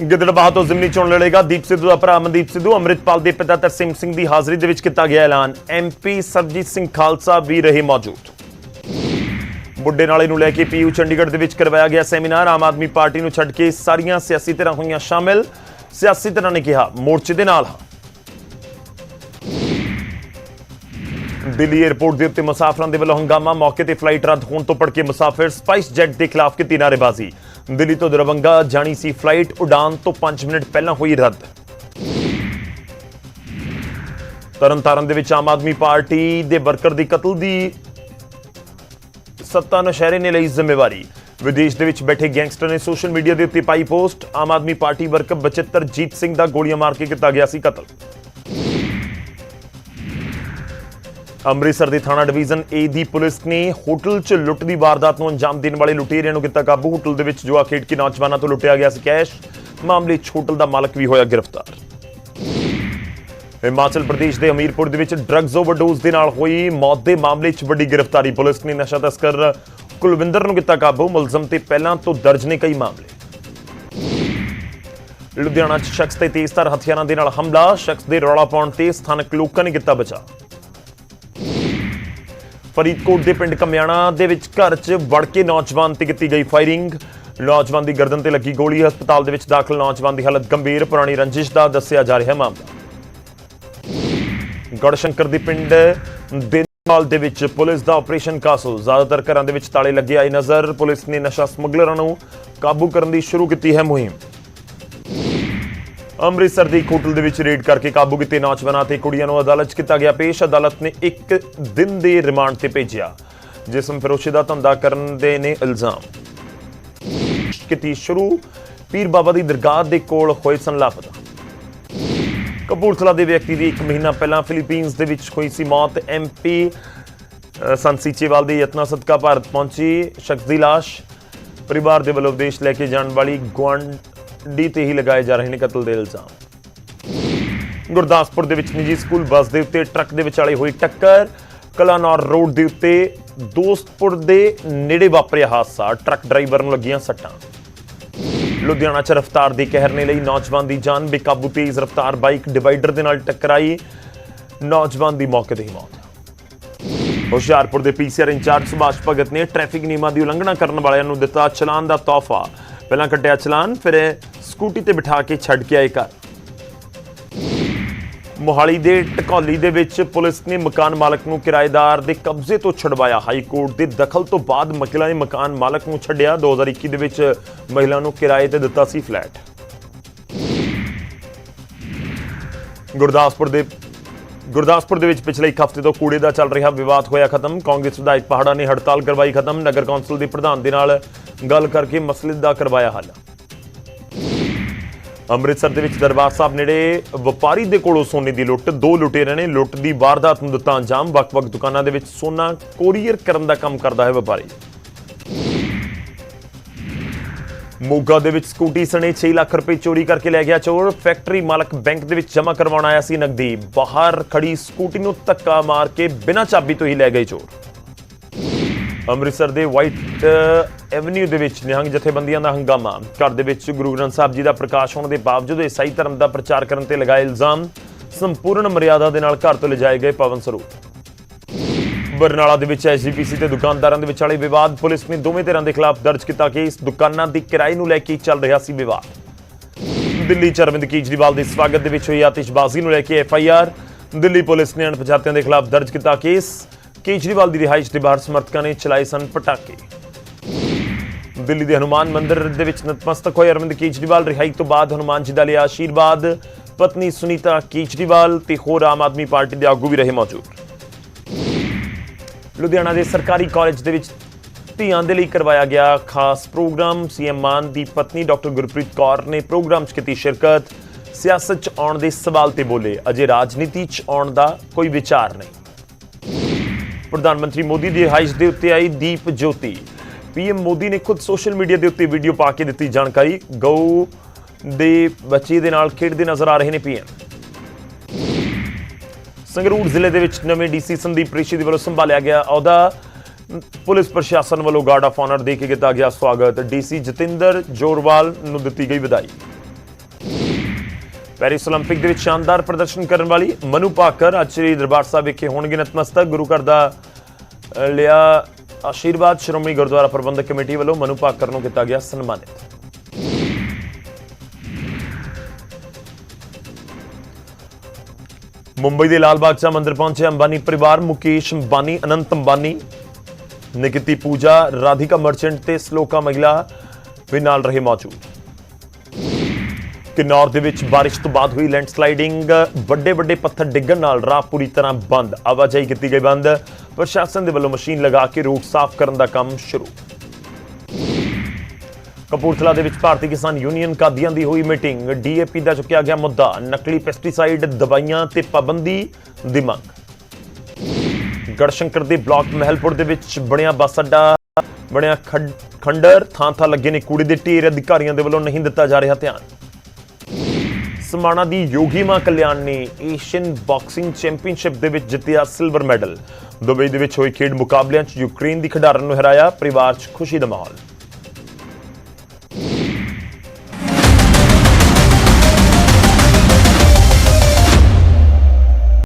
ਗਿੱਦੜਬਾਹ ਤੋਂ ਜ਼ਿਮਨੀ ਚੋਣ ਲੜੇਗਾ। ਦੀਪ ਸਿੱਧੂ ਦਾ ਭਰਾ ਮਨਦੀਪ ਸਿੱਧੂ, ਅੰਮ੍ਰਿਤਪਾਲ ਦੇ ਪਿਤਾ ਤਰਸੀਮ ਸਿੰਘ ਦੀ ਹਾਜ਼ਰੀ ਦੇ ਵਿੱਚ ਕੀਤਾ ਗਿਆ ਐਲਾਨ। ਐਮਪੀ ਸਰਜੀਤ ਸਿੰਘ ਖਾਲਸਾ ਵੀ ਰਹੇ ਮੌਜੂਦ। ਬੁੱਢੇ ਨਾਲੇ ਨੂੰ ਲੈ ਕੇ ਪੀਯੂ ਚੰਡੀਗੜ੍ਹ ਦੇ ਵਿੱਚ ਕਰਵਾਇਆ ਗਿਆ ਸੈਮੀਨਾਰ। ਆਮ ਆਦਮੀ ਪਾਰਟੀ ਨੂੰ ਛੱਡ ਕੇ ਸਾਰੀਆਂ ਸਿਆਸੀ ਧਿਰਾਂ ਹੋਈਆਂ ਸ਼ਾਮਿਲ। ਸਿਆਸੀ ਧਿਰਾਂ ਨੇ ਕਿਹਾ, ਮੋਰਚੇ ਦੇ ਨਾਲ ਹਾਂ। ਦਿੱਲੀ 에ਅਰਪੋਰਟ ਦੇ ਉੱਤੇ ਮੁਸਾਫਰਾਂ ਦੇ ਵੱਲੋਂ ਹੰਗਾਮਾ। ਮੌਕੇ ਤੇ ਫਲਾਈਟ ਰੱਦ ਹੋਣ ਤੋਂ ਪੜ ਕੇ ਮੁਸਾਫਿਰ ਸਪਾਈਸ ਜੈਟ ਦੇ ਖਿਲਾਫ ਕੀਤੀ ਨਾਅਰੇਬਾਜ਼ੀ। ਦਿੱਲੀ ਤੋਂ ਦਰਭੰਗਾ ਜਾਣੀ ਸੀ ਫਲਾਈਟ, ਉਡਾਨ ਤੋਂ 5 ਮਿੰਟ ਪਹਿਲਾਂ ਹੋਈ ਰੱਦ। ਤਰਨਤਾਰਨ ਦੇ ਵਿੱਚ ਆਮ ਆਦਮੀ ਪਾਰਟੀ ਦੇ ਵਰਕਰ ਦੀ ਕਤਲ ਦੀ ਸੱਤਾ ਨਸ਼ਹਿਰੇ ਨੇ ਲਈ ਜ਼ਿੰਮੇਵਾਰੀ। ਵਿਦੇਸ਼ ਦੇ ਵਿੱਚ ਬੈਠੇ ਗੈਂਗਸਟਰ ਨੇ ਸੋਸ਼ਲ ਮੀਡੀਆ ਦੇ ਉੱਤੇ ਪਾਈ post. Aam Aadmi party worker Bachittarjit Singh ਦਾ ਗੋਲੀਆਂ ਮਾਰ ਕੇ ਕੀਤਾ ਗਿਆ ਸੀ ਕਤਲ। ਅੰਮ੍ਰਿਤਸਰ ਦੇ ਥਾਣਾ ਡਿਵੀਜ਼ਨ ਏ ਦੀ ਪੁਲਿਸ ਨੇ ਹੋਟਲ 'ਚ ਲੁੱਟ ਦੀ ਵਾਰਦਾਤ ਨੂੰ ਅੰਜਾਮ ਦੇਣ ਵਾਲੇ ਲੁਟੇਰਿਆਂ ਨੂੰ ਕੀਤਾ ਕਾਬੂ। ਹੋਟਲ ਦੇ ਵਿੱਚ ਜੁਆ ਖੇਡ ਕੇ ਨੌਜਵਾਨਾਂ ਤੋਂ ਲੁੱਟਿਆ ਗਿਆ ਸੀ ਕੈਸ਼। ਮਾਮਲੇ 'ਚ ਹੋਟਲ ਦਾ ਮਾਲਕ ਵੀ ਹੋਇਆ ਗ੍ਰਿਫਤਾਰ। ਹਿਮਾਚਲ ਪ੍ਰਦੇਸ਼ ਦੇ ਅਮੀਰਪੁਰ ਦੇ ਵਿੱਚ ਡਰੱਗਸ ਓਵਰਡੋਜ਼ ਦੇ ਨਾਲ ਹੋਈ ਮੌਤ ਦੇ ਮਾਮਲੇ 'ਚ ਵੱਡੀ ਗ੍ਰਿਫਤਾਰੀ। ਪੁਲਿਸ ਨੇ ਨਸ਼ਾ ਤਸਕਰ ਕੁਲਵਿੰਦਰ ਨੂੰ ਕੀਤਾ ਕਾਬੂ। ਮੁਲਜ਼ਮ ਤੇ ਪਹਿਲਾਂ ਤੋਂ ਦਰਜ ਨੇ ਕਈ ਮਾਮਲੇ। ਲੁਧਿਆਣਾ 'ਚ ਸ਼ਖਸ ਤੇ ਤੇਜ਼ਧਾਰ ਹਥਿਆਰਾਂ ਦੇ ਨਾਲ ਹਮਲਾ। ਸ਼ਖਸ ਦੇ ਰੌਲਾ ਪਾਉਣ ਤੇ ਸਥਾਨਕ ਲੋਕਾਂ ਨੇ ਕੀਤਾ ਬਚਾਅ। ਫਰੀਦਕੋਟ ਦੇ ਪਿੰਡ ਕਮਿਆਣਾ ਦੇ ਵਿੱਚ ਘਰ 'ਚ ਵੜ ਕੇ ਨੌਜਵਾਨ ਤੇ ਕੀਤੀ ਗਈ ਫਾਇਰਿੰਗ। ਨੌਜਵਾਨ ਦੀ ਗਰਦਨ ਤੇ ਲੱਗੀ ਗੋਲੀ। ਹਸਪਤਾਲ ਦੇ ਵਿੱਚ ਦਾਖਲ ਨੌਜਵਾਨ ਦੀ ਹਾਲਤ ਗੰਭੀਰ। ਪੁਰਾਣੀ ਰੰਜਿਸ਼ ਦਾ ਦੱਸਿਆ ਜਾ ਰਿਹਾ ਮਾਮਲਾ। ਗੜਸ਼ੰਕਰ ਦੇ ਪਿੰਡ ਦੇਨਾਲ ਦੇ ਵਿੱਚ ਪੁਲਿਸ ਦਾ ਆਪਰੇਸ਼ਨ ਕਾਸੋ ਜ਼ਿਆਦਾਤਰ ਘਰਾਂ ਦੇ ਵਿੱਚ ਤਾਲੇ ਲੱਗੇ ਆਏ ਨਜ਼ਰ। ਪੁਲਿਸ ਨੇ ਨਸ਼ਾ ਸਮਗਲਰਾਂ ਨੂੰ ਕਾਬੂ ਕਰਨ ਦੀ ਸ਼ੁਰੂ ਕੀਤੀ ਹੈ ਮੁਹਿੰਮ। ਅੰਮ੍ਰਿਤਸਰ ਦੀ ਇੱਕ ਹੋਟਲ ਦੇ ਵਿੱਚ ਰੇਡ ਕਰਕੇ ਕਾਬੂ ਕੀਤੇ ਨੌਜਵਾਨਾਂ ਤੇ ਕੁੜੀਆਂ ਨੂੰ ਅਦਾਲਤ 'ਚ ਕੀਤਾ ਗਿਆ ਪੇਸ਼। ਅਦਾਲਤ ਨੇ ਇੱਕ ਦਿਨ ਦੇ ਰਿਮਾਂਡ ਤੇ ਭੇਜਿਆ। ਜਿਸਮ ਫਰੋਸ਼ੀ ਦਾ ਧੰਦਾ ਕਰਨ ਦੇ ਨੇ ਇਲਜ਼ਾਮ। ਕੀਤੀ ਸ਼ੁਰੂ ਪੀਰ ਬਾਬਾ ਦੀ ਦਰਗਾਹ ਦੇ ਕੋਲ ਹੋਏ ਸਨ ਲਾਪਤਾ ਕਪੂਰਥਲਾ ਦੇ ਵਿਅਕਤੀ ਦੀ 1 ਮਹੀਨਾ ਪਹਿਲਾਂ ਫਿਲੀਪੀਨਸ ਦੇ ਵਿੱਚ ਹੋਈ ਸੀ ਮੌਤ। ਐਮਪੀ ਸੰਸੀਚੇਵਾਲ ਦੇ ਯਤਨਾਂ ਸਦਕਾ ਭਾਰਤ ਪਹੁੰਚੀ। ਸ਼ਖਸ ਦੀ ਲਾਸ਼ ਪਰਿਵਾਰ ਦੇ ਵੱਲੋਂ ਵਿਦੇਸ਼ ਲੈ ਕੇ ਜਾਣ ਵਾਲੀ ਡੀ ਤੇ ਹੀ ਲਗਾਏ ਜਾ ਰਹੇ ਨੇ ਕਤਲ ਦੇ ਇਲਜ਼ਾਮ। ਗੁਰਦਾਸਪੁਰ ਦੇ ਵਿੱਚ ਨਿੱਜੀ ਸਕੂਲ ਬੱਸ ਦੇ ਉੱਤੇ ਟਰੱਕ ਦੇ ਵਿਚਾਲੇ ਹੋਈ ਟੱਕਰ। ਕਲਾਨੌਰ ਰੋਡ ਦੇ ਉੱਤੇ ਦੋਸਤਪੁਰ ਦੇ ਨੇੜੇ ਵਾਪਰਿਆ ਹਾਦਸਾ। ਟਰੱਕ ਡਰਾਈਵਰ ਨੂੰ ਲੱਗੀਆਂ ਸੱਟਾਂ। ਲੁਧਿਆਣਾ 'ਚ ਰਫ਼ਤਾਰ ਦੀ ਕਹਿਰ ਨੇ ਲਈ ਨੌਜਵਾਨ ਦੀ ਜਾਨ। ਬੇਕਾਬੂ ਤੇਜ਼ ਰਫ਼ਤਾਰ ਬਾਈਕ ਡਿਵਾਈਡਰ ਦੇ ਨਾਲ ਟਕਰਾਈ। ਨੌਜਵਾਨ ਦੀ ਮੌਕੇ ਤੇ ਹੀ ਮੌਤ। ਹੁਸ਼ਿਆਰਪੁਰ ਦੇ ਪੀਸੀਆਰ ਇੰਚਾਰਜ ਸੁਭਾਸ਼ ਭਗਤ ਨੇ ਟ੍ਰੈਫਿਕ ਨਿਯਮਾਂ ਦੀ ਉਲੰਘਣਾ ਕਰਨ ਵਾਲਿਆਂ ਨੂੰ ਦਿੱਤਾ ਚਲਾਨ ਦਾ ਤੋਹਫਾ। ਪਹਿਲਾਂ ਕੱਟਿਆ ਚਲਾਨ, ਫਿਰ ਸਕੂਟੀ ਤੇ ਬਿਠਾ ਕੇ ਛੱਡ ਕੇ ਆਏ ਘਰ। ਮੋਹਾਲੀ ਦੇ ਟਕੌਲੀ ਦੇ ਵਿੱਚ ਪੁਲਿਸ ਨੇ ਮਕਾਨ ਮਾਲਕ ਨੂੰ ਕਿਰਾਏਦਾਰ ਦੇ ਕਬਜ਼ੇ ਤੋਂ ਛਡਵਾਇਆ। ਹਾਈ ਕੋਰਟ ਦੇ ਦਖਲ ਤੋਂ ਬਾਅਦ ਮਹਿਲਾ ਨੇ ਮਕਾਨ ਮਾਲਕ ਨੂੰ ਛੱਡਿਆ। 2021 ਦੇ ਵਿੱਚ ਮਹਿਲਾ ਨੂੰ ਕਿਰਾਏ ਤੇ ਦਿੱਤਾ ਸੀ ਫਲੈਟ। ਗੁਰਦਾਸਪੁਰ ਦੇ ਗੁਰਦਾਸਪੁਰ ਦੇ ਵਿੱਚ ਪਿਛਲੇ ਇੱਕ ਹਫ਼ਤੇ ਤੋਂ ਕੂੜੇ ਦਾ ਚੱਲ ਰਿਹਾ ਵਿਵਾਦ ਹੋਇਆ ਖਤਮ। ਕਾਂਗਰਸ ਵਿਧਾਇਕ ਪਹਾੜਾ ਨੇ ਹੜਤਾਲ ਕਰਵਾਈ ਖਤਮ। ਨਗਰ ਕੌਂਸਲ ਦੇ ਪ੍ਰਧਾਨ ਦੇ ਨਾਲ ਗੱਲ ਕਰਕੇ ਮਸਲੇ ਦਾ ਕਰਵਾਇਆ ਹੱਲ। ਅੰਮ੍ਰਿਤਸਰ ਦੇ ਵਿੱਚ ਦਰਬਾਰ ਸਾਹਿਬ ਨੇੜੇ ਵਪਾਰੀ ਦੇ ਕੋਲੋਂ ਸੋਨੇ ਦੀ ਲੁੱਟ, ਦੋ ਲੁਟੇਰਿਆਂ ਨੇ ਲੁੱਟ ਦੀ ਵਾਰਦਾਤ ਨੂੰ ਦਿੱਤਾ ਅੰਜਾਮ। ਵੱਖ-ਵੱਖ ਦੁਕਾਨਾਂ ਦੇ ਵਿੱਚ ਸੋਨਾ ਕੋਰੀਅਰ ਕਰਨ ਦਾ ਕੰਮ ਕਰਦਾ ਹੈ ਵਪਾਰੀ। ਮੋਗਾ ਦੇ ਵਿੱਚ ਸਕੂਟੀ ਸਣੇ 6 ਲੱਖ ਰੁਪਏ ਚੋਰੀ ਕਰਕੇ ਲੈ ਗਿਆ ਚੋਰ। ਫੈਕਟਰੀ ਮਾਲਕ ਬੈਂਕ ਦੇ ਵਿੱਚ ਜਮ੍ਹਾਂ ਕਰਵਾਉਣ ਆਇਆ ਸੀ ਨਕਦੀ। ਬਾਹਰ ਖੜੀ ਸਕੂਟੀ ਨੂੰ ਧੱਕਾ ਮਾਰ ਕੇ ਬਿਨਾਂ ਚਾਬੀ ਤੋਂ ਹੀ ਲੈ ਗਏ ਚੋਰ। ਅੰਮ੍ਰਿਤਸਰ ਦੇ ਵਾਈਟ ਐਵਨਿਊ ਦੇ ਵਿੱਚ ਨਿਹੰਗ ਜਥੇਬੰਦੀਆਂ ਦਾ ਹੰਗਾਮਾ। ਘਰ ਦੇ ਵਿੱਚ ਗੁਰੂ ਗ੍ਰੰਥ ਸਾਹਿਬ ਜੀ ਦਾ ਪ੍ਰਕਾਸ਼ ਹੋਣ ਦੇ ਬਾਵਜੂਦ ਈਸਾਈ ਧਰਮ ਦਾ ਪ੍ਰਚਾਰ ਕਰਨ ਤੇ ਲਗਾਏ ਇਲਜ਼ਾਮ, ਸੰਪੂਰਨ ਮਰਿਆਦਾ ਦੇ ਨਾਲ ਘਰ ਤੋਂ ਲਿਜਾਏ ਗਏ ਪਵਨ ਸਰੂਪ। ਬਰਨਾਲਾ ਦੇ ਵਿੱਚ ਐਸਜੀਪੀਸੀ ਤੇ ਦੁਕਾਨਦਾਰਾਂ ਦੇ ਵਿਚਾਲੇ ਵਿਵਾਦ, ਪੁਲਿਸ ਨੇ ਦੋਵੇਂ ਧਿਰਾਂ ਦੇ ਖਿਲਾਫ ਦਰਜ ਕੀਤਾ ਕੇਸ। ਦੁਕਾਨਾਂ ਦੀ ਕਿਰਾਏ ਨੂੰ ਲੈ ਕੇ ਚੱਲ ਰਿਹਾ ਸੀ ਵਿਵਾਦ। ਦਿੱਲੀ ਚ ਅਰਵਿੰਦ ਕੇਜਰੀਵਾਲ ਦੇ ਸਵਾਗਤ ਦੇ ਵਿੱਚ ਹੋਈ ਆਤਿਸ਼ਬਾਜ਼ੀ ਨੂੰ ਲੈ ਕੇ ਐਫਆਈਆਰ ਦਿੱਲੀ ਪੁਲਿਸ ਨੇ ਅਣਪਛਾਤਿਆਂ ਦੇ ਖਿਲਾਫ ਦਰਜ ਕੀਤਾ ਕੇਸ। ਕੇਜਰੀਵਾਲ ਦੀ ਰਿਹਾਇਸ਼ ਦੇ ਬਾਹਰ ਸਮਰਥਕਾਂ ਨੇ ਚਲਾਏ ਸਨ ਪਟਾਕੇ। ਦਿੱਲੀ ਦੇ ਹਨੂਮਾਨ ਮੰਦਿਰ ਦੇ ਵਿੱਚ ਨਤਮਸਤਕ ਹੋਏ ਅਰਵਿੰਦ ਕੇਜਰੀਵਾਲ ਰਿਹਾਈ ਤੋਂ ਬਾਅਦ ਹਨੂਮਾਨ ਜੀ ਦਾ ਲਿਆ ਆਸ਼ੀਰਵਾਦ। ਪਤਨੀ ਸੁਨੀਤਾ ਕੇਜਰੀਵਾਲ ਤੇ ਹੋਰ ਆਮ ਆਦਮੀ ਪਾਰਟੀ ਦੇ ਆਗੂ ਵੀ ਰਹੇ ਮੌਜੂਦ। ਲੁਧਿਆਣਾ ਦੇ ਸਰਕਾਰੀ ਕਾਲਜ ਦੇ ਵਿੱਚ ਧੀਆਂ ਦੇ ਲਈ ਕਰਵਾਇਆ ਗਿਆ ਖਾਸ ਪ੍ਰੋਗਰਾਮ। ਸੀਐਮ ਮਾਨ ਦੀ ਪਤਨੀ ਡਾਕਟਰ ਗੁਰਪ੍ਰੀਤ ਕੌਰ ਨੇ ਪ੍ਰੋਗਰਾਮ 'ਚ ਕੀਤੀ ਸ਼ਿਰਕਤ। ਸਿਆਸਤ 'ਚ ਆਉਣ ਦੇ ਸਵਾਲ ਤੇ ਬੋਲੇ। ਅਜੇ ਰਾਜਨੀਤੀ 'ਚ ਆਉਣ ਦਾ ਕੋਈ ਵਿਚਾਰ ਨਹੀਂ। ਪ੍ਰਧਾਨ ਮੰਤਰੀ ਮੋਦੀ ਦੀ ਰਿਹਾਇਸ਼ ਦੇ ਉੱਤੇ ਆਈ ਦੀਪ ਜੋਤੀ। ਪੀਐਮ ਮੋਦੀ ਨੇ ਖੁਦ ਸੋਸ਼ਲ ਮੀਡੀਆ ਦੇ ਉੱਤੇ ਵੀਡੀਓ ਪਾ ਕੇ ਦਿੱਤੀ ਜਾਣਕਾਰੀ। ਗਊ ਦੇ ਬੱਚੇ ਦੇ ਨਾਲ ਖੇਡਦੇ ਨਜ਼ਰ ਆ ਰਹੇ ਨੇ ਪੀਐਮ ਸੰਗਰੂਰ ਜ਼ਿਲ੍ਹੇ ਦੇ ਵਿੱਚ ਨਵੇਂ ਡੀਸੀ ਸੰਦੀਪ ਰਿਸ਼ੀ ਦੇ ਵੱਲੋਂ ਸੰਭਾਲਿਆ ਗਿਆ ਅਹੁਦਾ। ਪੁਲਿਸ ਪ੍ਰਸ਼ਾਸਨ ਵੱਲੋਂ ਗਾਰਡ ਆਫ ਆਨਰ ਦੇ ਕੇ ਕੀਤਾ ਗਿਆ ਸਵਾਗਤ। ਡੀਸੀ ਜਤਿੰਦਰ ਜੋਰਵਾਲ ਨੂੰ ਦਿੱਤੀ ਗਈ ਵਧਾਈ ਪੈਰਿਸ 올림픽 ਦੇ ਵਿੱਚ ਸ਼ਾਨਦਾਰ ਪ੍ਰਦਰਸ਼ਨ ਕਰਨ ਵਾਲੀ ਮਨੂ ਭਾਕਰ ਅੱਜ ਸ੍ਰੀ ਦਰਬਾਰ ਸਾਹਿਬ ਵਿਖੇ ਹੋਣਗੇ ਨਤਮਸਤਕ ਗੁਰੂ ਘਰ ਦਾ ਅ, ਲਿਆ ਆਸ਼ੀਰਵਾਦ ਸ਼੍ਰੋਮਣੀ ਗੁਰਦੁਆਰਾ ਪ੍ਰਬੰਧਕ ਕਮੇਟੀ ਵੱਲੋਂ ਮਨੂ ਭਾਕਰ ਨੂੰ ਕੀਤਾ ਗਿਆ ਸਨਮਾਨਿਤ ਮੁੰਬਈ ਦੇ ਲਾਲ ਬਾਗ 'ਚ ਮੰਦਿਰ ਪਹੁੰਚੇ ਅੰਬਾਨੀ ਪਰਿਵਾਰ ਮੁਕੇਸ਼ ਅੰਬਾਨੀ ਅਨੰਤ ਅੰਬਾਨੀ ਨੇ ਕੀਤੀ ਪੂਜਾ ਰਾਧਿਕਾ ਮਰਚੈਂਟ ਤੇ ਸ਼ਲੋਕਾ ਮਹਿਲਾ ਵੀ ਨਾਲ ਰਹੇ ਮੌਜੂਦ ਕਿਨੌਰ ਦੇ ਵਿੱਚ ਬਾਰਿਸ਼ ਤੋਂ ਬਾਅਦ ਹੋਈ ਲੈਂਡਸਲਾਈਡਿੰਗ ਵੱਡੇ ਵੱਡੇ ਪੱਥਰ ਡਿੱਗਣ ਨਾਲ ਰਾਹ ਪੂਰੀ ਤਰ੍ਹਾਂ ਬੰਦ, ਆਵਾਜਾਈ ਕੀਤੀ ਗਈ ਬੰਦ। ਪ੍ਰਸ਼ਾਸਨ ਦੇ ਵੱਲੋਂ ਮਸ਼ੀਨ ਲਗਾ ਕੇ ਰੂਟ ਸਾਫ਼ ਕਰਨ ਦਾ ਕੰਮ ਸ਼ੁਰੂ। ਕਪੂਰਥਲਾ ਦੇ ਵਿੱਚ ਭਾਰਤੀ ਕਿਸਾਨ ਯੂਨੀਅਨ ਕਾਦੀਆਂ ਦੀ ਹੋਈ ਮੀਟਿੰਗ, ਡੀਏਪੀ ਦਾ ਚੁੱਕਿਆ ਗਿਆ ਮੁੱਦਾ, ਨਕਲੀ ਪੈਸਟੀਸਾਈਡ ਦਵਾਈਆਂ ਤੇ ਪਾਬੰਦੀ ਦੀ ਮੰਗ। ਗੜਸ਼ੰਕਰ ਦੇ ਬਲਾਕ ਮਹਿਲਪੁਰ ਦੇ ਵਿੱਚ ਬਣਿਆ ਬੱਸ ਅੱਡਾ, ਬਣਿਆ ਖੱਡ- ਖੰਡਰ ਥਾਂ ਥਾਂ ਲੱਗੇ ਨੇ ਕੂੜੇ ਦੇ ਢੇਰ, ਅਧਿਕਾਰੀਆਂ ਦੇ ਵੱਲੋਂ ਨਹੀਂ ਦਿੱਤਾ ਜਾ ਰਿਹਾ ਧਿਆਨ। ਸਮਾਣਾ ਦੀ ਯੋਗੀ ਮਾਂ ਕਲਿਆਣ ਨੇ ਏਸ਼ੀਅਨ ਬਾਕਸਿੰਗ ਚੈਂਪੀਅਨਸ਼ਿਪ ਦੇ ਵਿੱਚ ਜਿੱਤਿਆ ਸਿਲਵਰ ਮੈਡਲ ਦੁਬਈ ਦੇ ਵਿੱਚ ਹੋਏ ਖੇਡ ਮੁਕਾਬਲਿਆਂ 'ਚ ਯੂਕਰੇਨ ਦੀ ਖਿਡਾਰਨ ਨੂੰ ਹਰਾਇਆ ਪਰਿਵਾਰ 'ਚ ਖੁਸ਼ੀ ਦਾ ਮਾਹੌਲ।